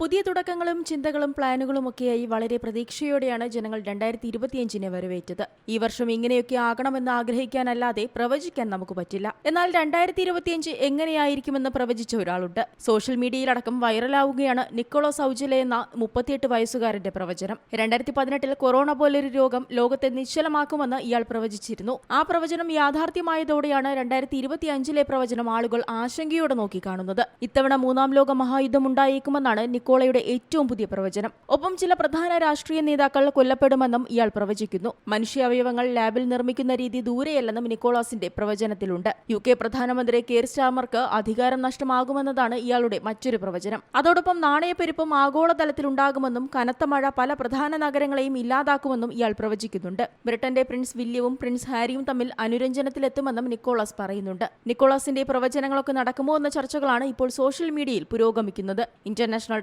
പുതിയ തുടക്കങ്ങളും ചിന്തകളും പ്ലാനുകളും ഒക്കെയായി വളരെ പ്രതീക്ഷയോടെയാണ് ജനങ്ങൾ രണ്ടായിരത്തി ഇരുപത്തിയഞ്ചിനെ വരവേറ്റത്. ഈ വർഷം ഇങ്ങനെയൊക്കെ ആകണമെന്ന് ആഗ്രഹിക്കാനല്ലാതെ പ്രവചിക്കാൻ നമുക്ക് പറ്റില്ല. എന്നാൽ രണ്ടായിരത്തി ഇരുപത്തിയഞ്ച് എങ്ങനെയായിരിക്കുമെന്ന് പ്രവചിച്ച ഒരാളുണ്ട്. സോഷ്യൽ മീഡിയയിലടക്കം വൈറലാവുകയാണ് നിക്കോളോ സൗജലെ എന്ന മുപ്പത്തിയെട്ട് വയസ്സുകാരന്റെ പ്രവചനം. രണ്ടായിരത്തി പതിനെട്ടിൽ കൊറോണ പോലൊരു രോഗം ലോകത്തെ നിശ്ചലമാക്കുമെന്ന് ഇയാൾ പ്രവചിച്ചിരുന്നു. ആ പ്രവചനം യാഥാർത്ഥ്യമായതോടെയാണ് രണ്ടായിരത്തി ഇരുപത്തിയഞ്ചിലെ പ്രവചനം ആളുകൾ ആശങ്കയോടെ നോക്കിക്കാണുന്നത്. ഇത്തവണ മൂന്നാം ലോക മഹായുദ്ധം ഉണ്ടായേക്കുമെന്നാണ് നിക്കോളയുടെ ഏറ്റവും പുതിയ പ്രവചനം. ഒപ്പം ചില പ്രധാന രാഷ്ട്രീയ നേതാക്കൾ കൊല്ലപ്പെടുമെന്നും ഇയാൾ പ്രവചിക്കുന്നു. മനുഷ്യാവയവങ്ങൾ ലാബിൽ നിർമ്മിക്കുന്ന രീതി ദൂരെയല്ലെന്നും നിക്കോളാസിന്റെ പ്രവചനത്തിലുണ്ട്. യു കെ പ്രധാനമന്ത്രി കെയർ സ്റ്റാമർക്ക് അധികാരം നഷ്ടമാകുമെന്നതാണ് ഇയാളുടെ മറ്റൊരു പ്രവചനം. അതോടൊപ്പം നാണയപ്പെരുപ്പം ആഗോളതലത്തിലുണ്ടാകുമെന്നും കനത്ത മഴ പല പ്രധാന നഗരങ്ങളെയും ഇല്ലാതാക്കുമെന്നും ഇയാൾ പ്രവചിക്കുന്നുണ്ട്. ബ്രിട്ടന്റെ പ്രിൻസ് വില്യവും പ്രിൻസ് ഹാരിയും തമ്മിൽ അനുരഞ്ജനത്തിലെത്തുമെന്നും നിക്കോളാസ് പറയുന്നുണ്ട്. നിക്കോളാസിന്റെ പ്രവചനങ്ങളൊക്കെ നടക്കുമോ എന്ന ചർച്ചകളാണ് ഇപ്പോൾ സോഷ്യൽ മീഡിയയിൽ പുരോഗമിക്കുന്നത്. International